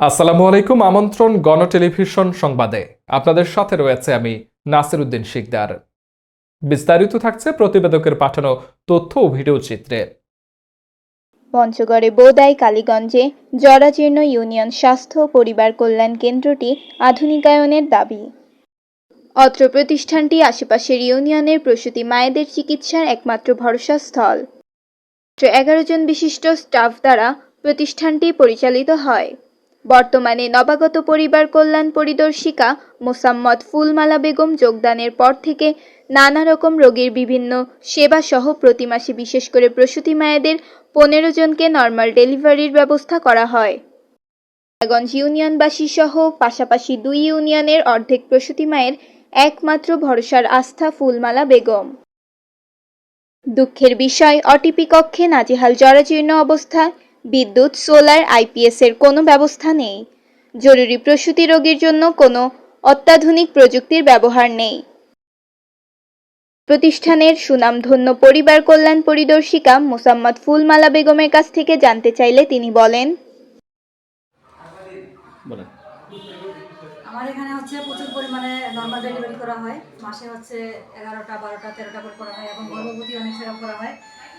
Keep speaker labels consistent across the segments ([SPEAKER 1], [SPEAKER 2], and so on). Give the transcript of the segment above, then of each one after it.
[SPEAKER 1] আসসালামু আলাইকুম, আমন্ত্রণ গণ টেলিভিশন সংবাদে। আপনাদের সাথে রয়েছে আমি নাসির উদ্দিন শিকদার। বিস্তারিত থাকছে প্রতিবেদকের পাঠানো তথ্য ও ভিডিও চিত্রে।
[SPEAKER 2] পঞ্চগড়ে বোদাই কালীগঞ্জে জরাজীর্ণ ইউনিয়ন স্বাস্থ্য পরিবার কল্যাণ কেন্দ্রটি আধুনিকায়নের দাবি। অত্র প্রতিষ্ঠানটি আশেপাশের ইউনিয়নের প্রসূতি মায়েদের চিকিৎসার একমাত্র ভরসাস্থল। এগারো জন বিশিষ্ট স্টাফ দ্বারা প্রতিষ্ঠানটি পরিচালিত হয়। বর্তমানে নবাগত পরিবার কল্যাণ পরিদর্শিকা মোসাম্মদ ফুলমালা বেগম যোগদানের পর থেকে নানা রকম রোগীর বিভিন্ন সেবা সহ প্রতি মাসে বিশেষ করে প্রসূতি মায়েদের পনেরো জনকে নর্মাল ডেলিভারির ব্যবস্থা করা হয়। গঞ্জ ইউনিয়নবাসী সহ পাশাপাশি দুই ইউনিয়নের অর্ধেক প্রসূতি মায়ের একমাত্র ভরসার আস্থা ফুলমালা বেগম। দুঃখের বিষয় অটিপি কক্ষে নাজেহাল জরাজীর্ণ অবস্থায় বিদ্যুৎ সোলার আইপিএস এর কোনো ব্যবস্থা নেই। জরুরি প্রসূতি রোগীর জন্য কোনো অত্যাধুনিক প্রযুক্তির ব্যবহার নেই। প্রতিষ্ঠানের সুনামধন্য পরিবার কল্যাণ পরিদর্শিকা মোসাম্মদ ফুলমালা বেগমের কাছ থেকে জানতে চাইলে তিনি বলেন
[SPEAKER 3] আমার এখানে হচ্ছে প্রচুর পরিমাণে নর্মাল ডেলিভারি করা হয়। মাসে হচ্ছে এগারোটা বারোটা তেরোটা করে করা হয় এবং গর্ভবতী অনেক চেক করা হয়।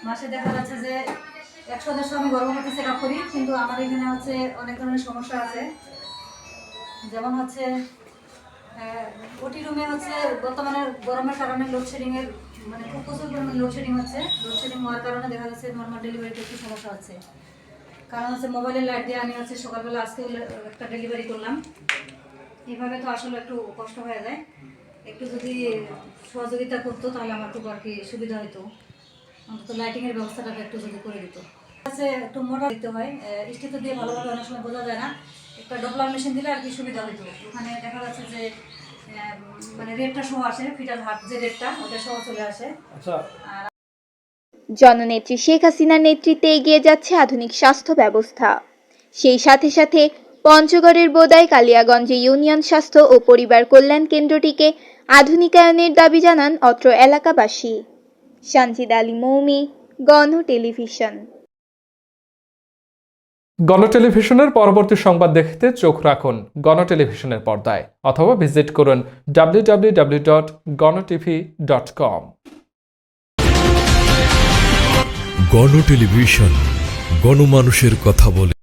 [SPEAKER 3] মাসে দেখা যাচ্ছে যে একশো দেড়শো আমি গর্ভবতী চেক করি, কিন্তু আমার এখানে হচ্ছে অনেক ধরনের সমস্যা আছে। যেমন হচ্ছে ওটি রুমে হচ্ছে বর্তমানে গরমের কারণে লোডশেডিংয়ের মানে খুব প্রচুর পরিমাণে লোডশেডিং হচ্ছে। লোডশেডিং হওয়ার কারণে দেখা যাচ্ছে নর্মাল ডেলিভারিতে একটু সমস্যা হচ্ছে। কারণ হচ্ছে মোবাইলের লাইট দিয়ে আমি হচ্ছে সকালবেলা আজকে একটা ডেলিভারি করলাম। এভাবে তো আসলে একটু কষ্ট হয়ে যায়। একটু যদি সহযোগিতা করতো তাহলে আমার খুব আর কি সুবিধা হতো অন্তত লাইটিংয়ের ব্যবস্থাটা একটু যদি করে দিত। আছে একটু মোটা দিতে হয় স্টিতে দিয়ে ভালোভাবে অনেক সময় বোঝা যায় না। একটা ডপলার মেশিন দিলে আর কি সুবিধা হতো ওখানে দেখা যাচ্ছে যে মানে রেটটা সহ আসে ফিটার হাট যে রেটটা ওটা সহ চলে আসে।
[SPEAKER 2] জননেত্রী শেখ হাসিনার নেতৃত্বে এগিয়ে যাচ্ছে আধুনিক স্বাস্থ্য ব্যবস্থা। সেই সাথে সাথে পঞ্চগড়ের বোদায় কালিয়াগঞ্জে ইউনিয়ন স্বাস্থ্য ও পরিবার কল্যাণ কেন্দ্রটিকে আধুনিকায়নের দাবি জানান অত্র এলাকাবাসী। সানজিদ আলী মৌমি গণ টেলিভিশন।
[SPEAKER 1] গণ টেলিভিশনের পরবর্তী সংবাদ দেখতে চোখ রাখুন গণ টেলিভিশনের পর্দায় অথবা ভিজিট করুন ডাব্লিউ ডাব্লিউ ডাব্লিউ ডট গণটিভি ডট কম।
[SPEAKER 4] গণ টেলিভিশন গণমানুষের কথা বলে।